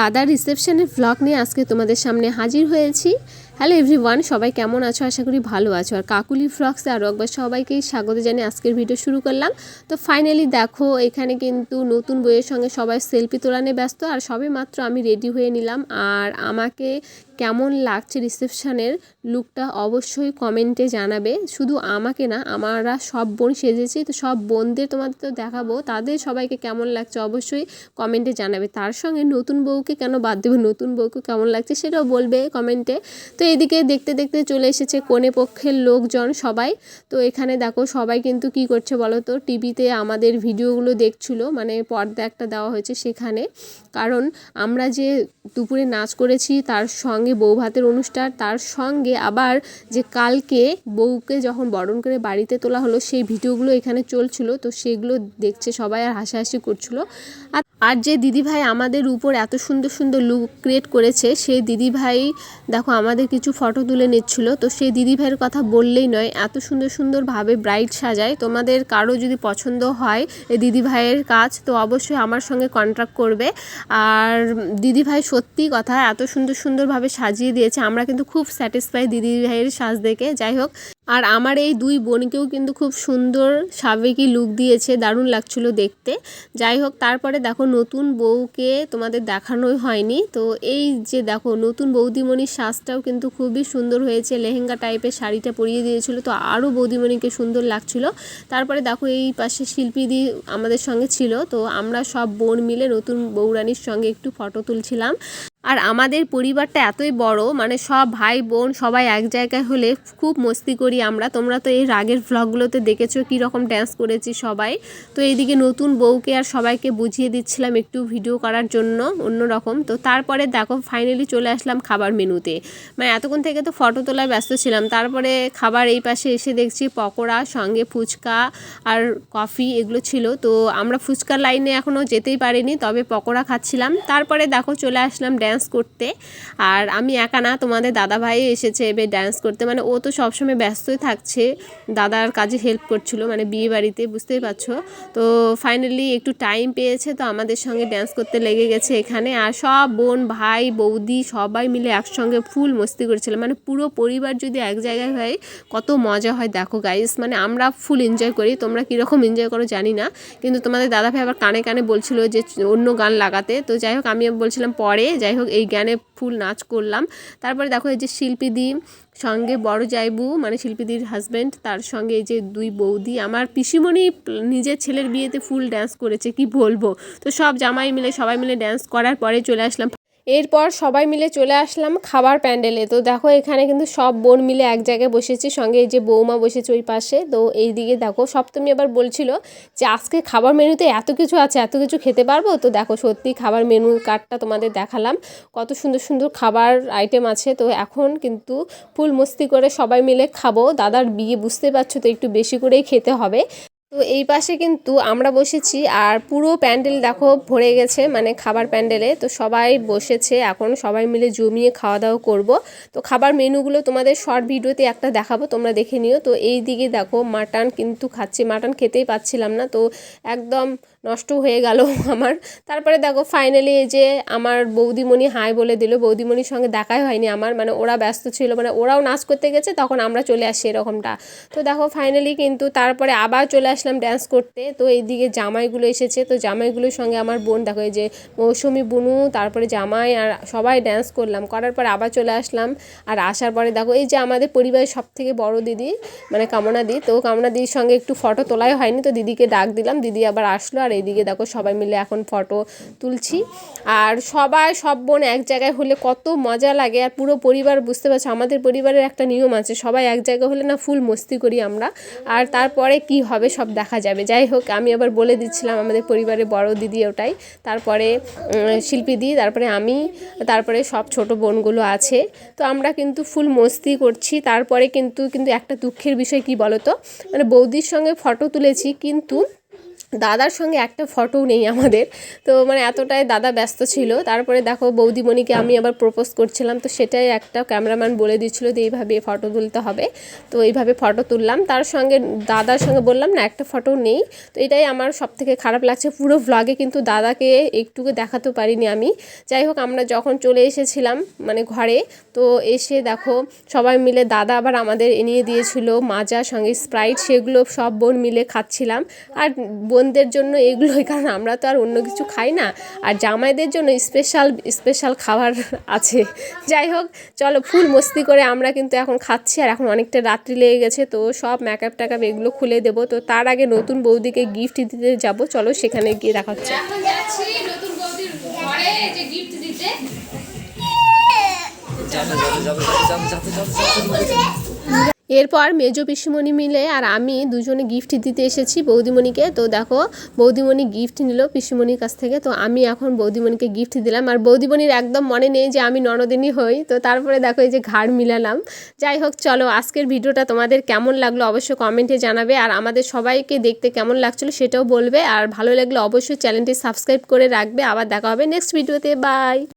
দাদার রিসেপশনের ভ্লগ নিয়ে আজকে তোমাদের সামনে হাজির হয়েছি। হ্যালো এভরিওয়ান সবাই কেমন আছো? আশা করি ভালো আছো। আর কাকুলি ফ্লগসে আরও একবার সবাইকেই স্বাগত জানিয়ে আজকের ভিডিও শুরু করলাম। তো ফাইনালি দেখো, এখানে কিন্তু নতুন বইয়ের সঙ্গে সবাই সেলফি তোলানে ব্যস্ত। আর সবে মাত্র আমি রেডি হয়ে নিলাম। আর আমাকে কেমন লাগছে রিসেপশনের লুকটা অবশ্যই কমেন্টে জানাবে। শুধু আমাকে না, আমারা সব বোন সেজেছি। তো সব বোনদের তোমাদের তো দেখাবো। তাদের সবাইকে কেমন লাগছে অবশ্যই কমেন্টে জানাবে। তার সঙ্গে নতুন বউকে কেন বাদ দেবে? নতুন বউকে কেমন লাগছে সেটাও বলবে কমেন্টে তো এদিকে দেখতে দেখতে চলে এসেছে কোণে পক্ষের লোকজন সবাই। তো এখানে দেখো সবাই কিন্তু কি করছে বলো তো? টিভিতে আমাদের ভিডিওগুলো দেখছিল মানে পর্দা একটা দেওয়া হয়েছে সেখানে। কারণ আমরা যে দুপুরে নাচ করেছি, তার সঙ্গে বউ ভাতের অনুষ্ঠান, তার সঙ্গে আবার যে কালকে বউকে যখন বরণ করে বাড়িতে তোলা হলো, সেই ভিডিওগুলো এখানে চলছিল। তো সেগুলো দেখছে সবাই আর হাসাহাসি করছিল। আর আর যে দিদিভাই আমাদের উপর এত সুন্দর সুন্দর লুক ক্রিয়েট করেছে, সেই দিদিভাই, দেখো আমাদের কিছু ফটো তুলে নিচ্ছিল। তো সেই দিদিভাইয়ের কথা বললেই নয়, এত সুন্দর সুন্দরভাবে ব্রাইট সাজায়। তোমাদের কারও যদি পছন্দ হয় দিদিভাইয়ের কাজ, তো অবশ্যই আমার সঙ্গে কন্ট্যাক্ট করবে। আর দিদিভাই সত্যি কথা এত সুন্দর সুন্দরভাবে সাজিয়ে দিয়েছে। আমরা কিন্তু খুব স্যাটিসফাই দিদিভাইয়ের সাজ দেখে। যাই হোক আর আমার এই দুই বোনকেও কিন্তু খুব সুন্দর সাবেকি লুক দিয়েছে, দারুণ লাগছিল দেখতে। যাই হোক, তারপরে দেখো নতুন বউকে তোমাদের দেখানোই হয়নি। তো এই যে দেখো, নতুন বৌদিমণির সাজটাও কিন্তু খুবই সুন্দর হয়েছে। লেহেঙ্গা টাইপের শাড়িটা পরিয়ে দিয়েছিল, তো আরও বৌদিমণিকে সুন্দর লাগছিল। তারপরে দেখো এই পাশে শিল্পীদি আমাদের সঙ্গে ছিল, তো আমরা সব বোন মিলে নতুন বৌরানির সঙ্গে একটু ফটো তুলছিলাম। আর আমাদের পরিবারটা এতই বড় মানে সব ভাই বোন সবাই এক জায়গায় হলে খুব মস্তি করি আমরা। তোমরা তো এই রাগের ভ্লগগুলোতে দেখেছ কীরকম ড্যান্স করেছি সবাই। তো এইদিকে নতুন বউকে আর সবাইকে বুঝিয়ে দিচ্ছিলাম একটু ভিডিও করার জন্য অন্য রকম তো তারপরে দেখো ফাইনালি চলে আসলাম খাবার মেনুতে। মানে এতক্ষণ থেকে তো ফটো তোলায় ব্যস্ত ছিলাম। তারপরে খাবার এই পাশে এসে দেখছি পকোড়া, সঙ্গে ফুচকা আর কফি এগুলো ছিল। তো আমরা ফুচকার লাইনে এখনও যেতেই পারিনি, তবে পকোড়া খাচ্ছিলাম। তারপরে দেখো চলে আসলাম করতে। আর আমি একা না, তোমাদের দাদা ভাই এসেছে এবার ড্যান্স করতে। মানে ও তো সবসময় ব্যস্তই থাকছে, দাদার কাজে হেল্প করছিল মানে বিয়ে বাড়িতে, বুঝতেই পারছ? তো ফাইনালি একটু টাইম পেয়েছে, তো আমাদের সঙ্গে ড্যান্স করতে লেগে গেছে এখানে। আর সব বোন, ভাই, বৌদি সবাই মিলে একসঙ্গে ফুল মস্তি করছিল। মানে পুরো পরিবার যদি এক জায়গায় হয়, কত মজা হয়, দেখো গাইস মানে আমরা ফুল এনজয় করি, তোমরা কীরকম এনজয় করো জানি না। কিন্তু তোমাদের দাদা ভাই আবার কানে কানে বলছিল যে, অন্য গান লাগাতে। তো যাই হোক আমি বলছিলাম পরে, যাই হোক এই জ্ঞানে ফুল নাচ করলাম। তারপরে দেখো এই যে শিল্পীদি সঙ্গে বড় জাইবু মানে শিল্পীদির হাজব্যান্ড তার সঙ্গে এই যে দুই বৌদি, আমার পিসিমণি নিজের ছেলের বিয়েতে ফুল ড্যান্স করেছে, কি বলব? তো সব জামাই মিলে, সবাই মিলে ড্যান্স করার পরে চলে আসলাম এরপর সবাই মিলে চলে আসলাম খাবার প্যান্ডেলে। তো দেখো, এখানে কিন্তু সব বোন মিলে এক জায়গায় বসেছি। সঙ্গে এই যে বৌমা বসেছে ওই পাশে। তো এই দিকে দেখো, সপ্তমী আবার বলছিল যে, আজকে খাবার মেনুতে এত কিছু আছে, এত কিছু খেতে পারব? তো দেখো, সত্যি খাবার মেনু কার্ডটা তোমাদের দেখালাম। কত সুন্দর সুন্দর খাবার আইটেম আছে। তো এখন কিন্তু ফুল মস্তি করে সবাই মিলে খাব। দাদার বিয়ে বুঝতে পারছ তো, একটু বেশি করেই খেতে হবে। তো এই পাশে কিন্তু আমরা বসেছি আর পুরো প্যান্ডেল দেখো ভরে গেছে মানে খাবার প্যান্ডেলে। তো সবাই বসেছে, এখন সবাই মিলে জমিয়ে খাওয়া দাওয়া করব। তো খাবার মেনুগুলো তোমাদের শর্ট ভিডিওতে একটা দেখাবো, তোমরা দেখে নিও। তো এই দিকে দেখো, মাটন কিন্তু খাচ্ছি, মাটন খেতেই পাচ্ছিলাম না। তো একদম নষ্ট হয়ে গেল আমার। তারপরে দেখো ফাইনালি এই যে আমার বৌদিমণি হাই বলে দিল। বৌদিমণির সঙ্গে দেখাই হয়নি আমার মানে ওরা ব্যস্ত ছিল মানে ওরাও নাচ করতে গেছে, তখন আমরা চলে আসি এরকমটা। তো দেখো ফাইনালি কিন্তু তারপরে আবার চলে আসলাম ড্যান্স করতে। তো এইদিকে জামাইগুলো এসেছে, তো জামাইগুলোর সঙ্গে আমার বোন, দেখো এই যে মৌসুমি, বুনু, তারপরে জামাই আর সবাই ড্যান্স করলাম। করার পরে আবার চলে আসলাম। আর আসার পরে দেখো এই যে আমাদের পরিবারের সব থেকে বড় দিদি মানে কামনা দি তো কামনা দিদির সঙ্গে একটু ফটো তোলাই হয়নি, তো দিদিকে ডাক দিলাম। দিদি আবার আসলো আর এইদিকে দেখো সবাই মিলে এখন ফটো তুলছি। আর সবাই, সব বোন এক জায়গায় হলে কত মজা লাগে। আর পুরো পরিবার, বুঝতে পারছ, আমাদের পরিবারের একটা নিয়ম আছে, সবাই এক জায়গায় হলে না ফুল মস্তি করি আমরা। আর তারপরে কি হবে সব দেখা যাবে। যাই হোক, আমি আবার বলে দিচ্ছিলাম আমাদের পরিবারের বড় দিদি ওটাই। তারপরে শিল্পী দি, তারপরে আমি, তারপরে সব ছোট বোনগুলো আছে। তো আমরা কিন্তু ফুল মস্তি করছি। তারপরে কিন্তু কিন্তু একটা দুঃখের বিষয় কি বলো তো মানে বৌদির সঙ্গে ফটো তুলেছি, কিন্তু দাদার সঙ্গে একটা ফটোও নেই আমাদের। তো মানে এতটাই দাদা ব্যস্ত ছিল। তারপরে দেখো বৌদিমণিকে আমি আবার প্রপোজ করছিলাম। তো সেটাই একটা ক্যামেরাম্যান বলে দিচ্ছিল যে, এইভাবে ফটো তুলতে হবে। তো এইভাবে ফটো তুললাম। তার সঙ্গে দাদার সঙ্গে বললাম, না, একটা ফটো নেই। তো এটাই আমার সব থেকে খারাপ লাগছে। পুরো ব্লগে কিন্তু দাদাকে একটুকু দেখাতে পারিনি আমি। যাই হোক, আমরা যখন চলে এসেছিলাম মানে ঘরে, তো এসে দেখো সবাই মিলে দাদা আবার আমাদের এনিয়ে দিয়েছিল। মাজা, সঙ্গে স্প্রাইট সেগুলো সব বোন মিলে খাচ্ছিলাম। আর বোনদের জন্য এগুলোই কারণ আমরা তো আর অন্য কিছু খাই না। আর জামাইদের জন্য স্পেশাল স্পেশাল খাবার আছে। যাই হোক চলো ফুল মস্তি করে আমরা কিন্তু এখন খাচ্ছি। আর এখন অনেকটা রাত্রি লেগে গেছে তো সব মেকআপ ট্যাকআপ এগুলো খুলে দেবো। তো তার আগে নতুন বৌদিকে গিফট দিতে যাব। চলো সেখানে গিয়ে দেখা হচ্ছে। এখন যাচ্ছি নতুন বৌদির ঘরে যে গিফট দিতে। এরপর মেজ পিসিমণি মিলে আর আমি দুজনে গিফট দিতে এসেছি বৌদিমণিকে। তো দেখো, বৌদিমণি গিফট নিল পিসিমণির কাছ থেকে। তো আমি এখন বৌদিমণিকে গিফট দিলাম। আর বৌদিমণির একদম মনে নেই যে আমি ননদিনী হই। তো তারপরে দেখো এই যে ঘাড় মিলালাম। যাই হোক, চলো আজকের ভিডিওটা তোমাদের কেমন লাগল অবশ্যই কমেন্টে জানাবে। আর আমাদের সবাইকে দেখতে কেমন লাগছিল সেটাও বলবে। আর ভালো লাগলে অবশ্যই চ্যানেলটি সাবস্ক্রাইব করে রাখবে। আবার দেখা হবে নেক্সট ভিডিওতে বাই